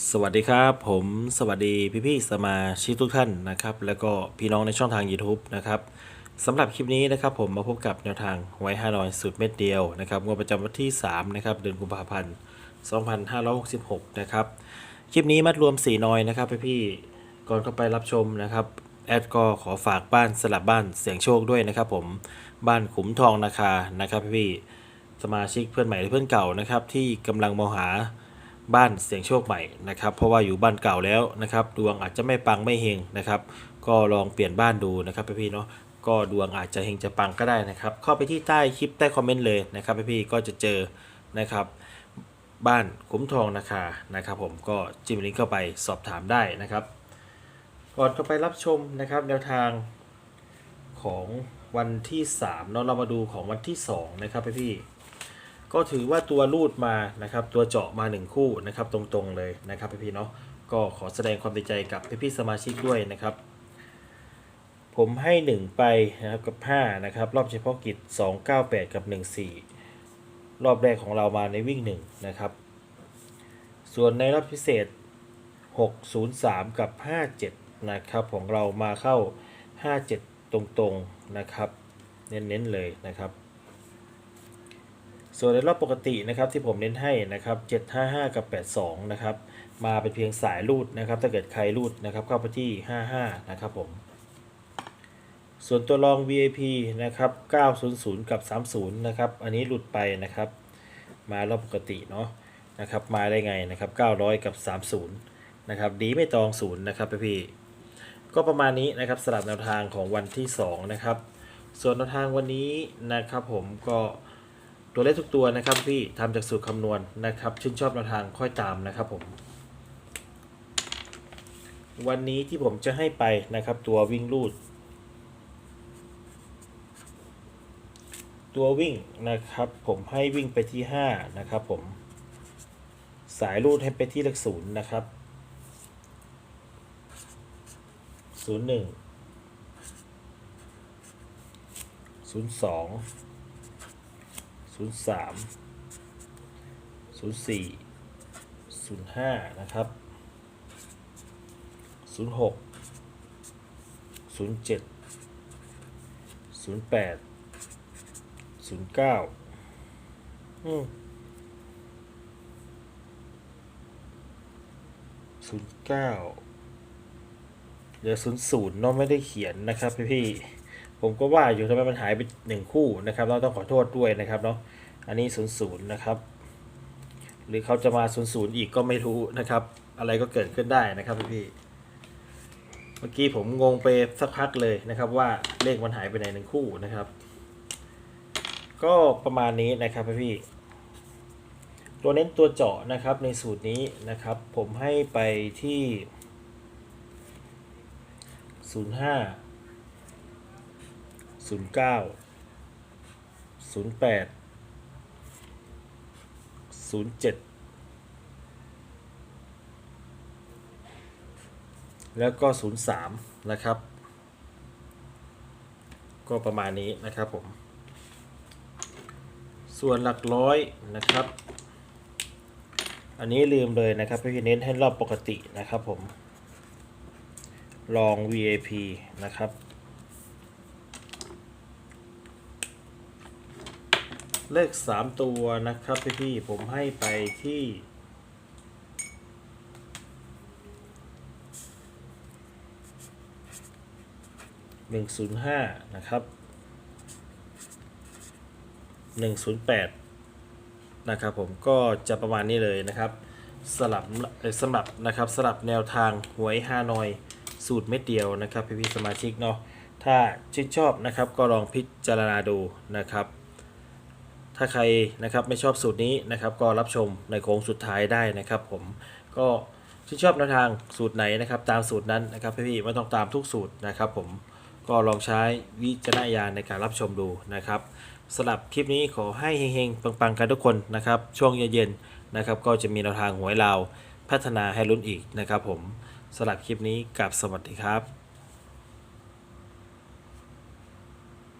สวัสดีครับผมสวัสดีพี่ๆสมาชิกทุกท่านนะครับ แล้วก็พี่น้องในช่องทาง YouTube นะครับสำหรับคลิปนี้นะครับผมมาพบกับแนวทางไว้500สูตรเม็ดเดียวนะครับงวดประจำวันที่3นะครับเดือนกุมภาพันธ์ 2566 นะครับ คลิปนี้มัดรวม 4 นอยนะครับพี่ๆก่อนเข้าไปรับชมนะครับแอดก็ขอฝากบ้านสลับบ้านเสียงโชคด้วยนะครับ ผมบ้านขุมทองนาคานะครับพี่ๆสมาชิกเพื่อนใหม่และเพื่อนเก่านะครับที่กำลังมองหา บ้านเสียงโชคใหม่นะครับเพราะว่าอยู่บ้านเก่าแล้วนะครับดวงอาจจะไม่ปังไม่เฮงนะครับ ก็ลองเปลี่ยนบ้านดูนะครับพี่ๆเนาะก็ดวงอาจจะเฮงจะปังก็ได้นะครับ เข้าไปที่ใต้คลิปใต้คอมเมนต์เลยนะครับพี่ๆก็จะเจอนะครับบ้านคุ้มทองนะคะนะครับ ผมก็จิ้มลิงก์เข้าไปสอบถามได้นะครับก่อนเข้าไปรับชมนะครับแนวทางของวันที่3เนาะเรามาดูของวันที่2นะครับพี่ ก็ถือว่าตัวรูดมานะครับตัวเจาะมา 1 คู่นะครับตรงๆเลยนะครับพี่ๆเนาะก็ขอแสดงความดีใจกับพี่ๆสมาชิกด้วยนะครับผมให้ 1 ไปนะครับกับ 5 นะครับ รอบเฉพาะกิจ 298 กับ 14 รอบแรกของเรามาในวิ่ง 1 นะครับ ส่วนในรอบพิเศษ 603 กับ 57 นะครับของเรามาเข้า 57 ตรงๆนะครับ เน้นๆเลยนะครับ ส่วนในรอบปกตินะครับที่ผมเน้นให้นะครับ755 กับ 82 นะครับ มาเป็นเพียงสายรูดนะครับ ถ้าเกิดใครรูดนะครับเข้าไปที่ 55 นะครับผม ส่วนตัวรอง VIP นะครับ 900 กับ 30 นะครับ อันนี้หลุดไปนะครับ มารอบปกติเนาะนะครับ มาได้ไงนะครับ 900 กับ 30 นะครับ ดีไม่ตองศูนย์นะครับพี่ ก็ประมาณนี้นะครับสลับแนวทางของวันที่ 2 นะครับ ส่วนแนวทางวันนี้นะครับผมก็ ตัวเลขทุกตัวนะครับพี่ทำจากสูตรคำนวณนะครับชื่นชอบแนวทางค่อยตามนะครับผม วันนี้ที่ผมจะให้ไปนะครับ ตัววิ่งรูด ตัววิ่งนะครับ ผมให้วิ่งไปที่ 5 นะครับผม สายรูดให้ไปที่เลขศูนย์นะครับศูนย์หนึ่งศูนย์สอง ศูนย์สามศูนย์สี่ศูนย์ห้านะครับศูนย์หกศูนย์เจ็ดศูนย์แปดศูนย์เก้าอืมศูนย์เก้าเหลือศูนย์ศูนย์เนาะไม่ได้เขียนนะครับพี่พี่ๆ ผมก็ว่าอยู่ทำไมมันหายไปหนึ่งคู่นะครับ เราต้องขอโทษด้วยนะครับเนาะอันนี้ศูนย์ศูนย์นะครับ หรือเขาจะมาศูนย์ศูนย์อีกก็ไม่รู้นะครับ อะไรก็เกิดขึ้นได้นะครับพี่เมื่อกี้ผมงงไปสักพักเลยนะครับ ว่าเลขมันหายไปไหนหนึ่งคู่นะครับ ก็ประมาณนี้นะครับพี่ตัวเน้นตัวเจาะนะครับในสูตรนี้นะครับ ผมให้ไปที่ศูนย์ห้า ศูนย์เก้าศูนย์แปดศูนย์เจ็ดแล้วก็ศูนย์สามนะครับ ก็ประมาณนี้นะครับผม ส่วนหลักร้อยนะครับ อันนี้ลืมเลยนะครับพี่เน้นให้รอบปกตินะครับผมลอง VAP นะครับ เลขสามตัวนะครับพี่พี่ผมให้ไปที่หนึ่งศูนย์ห้านะครับหนึ่งศูนย์แปดนะครับผมก็จะประมาณนี้เลยนะครับสลับสำหรับนะครับสลับแนวทางหวยฮานอยสูตรเม็ดเดียวนะครับพี่พี่สมาชิกเนาะถ้าชื่นชอบนะครับก็ลองพิจารณาดูนะครับ ถ้าใครนะครับไม่ชอบสูตรนี้นะครับก็รับชมในโค้งสุดท้ายได้นะครับ ผมก็ที่นชอบแนวทางสูตรไหนนะครับ ตามสูตรนั้นนะครับพี่ๆไม่ต้องตามทุกสูตรนะครับ ผมก็ลองใช้วิจารณญาณในการรับชมดูนะครับสำหรับคลิปนี้ขอให้เฮงๆ ปังๆ กันทุกคนนะครับ ช่วงเย็นๆนะครับ ก็จะมีแนวทางหวยลาวพัฒนาให้ลุ้นอีกนะครับ ผมสำหรับคลิปนี้กับสวัสดีครับ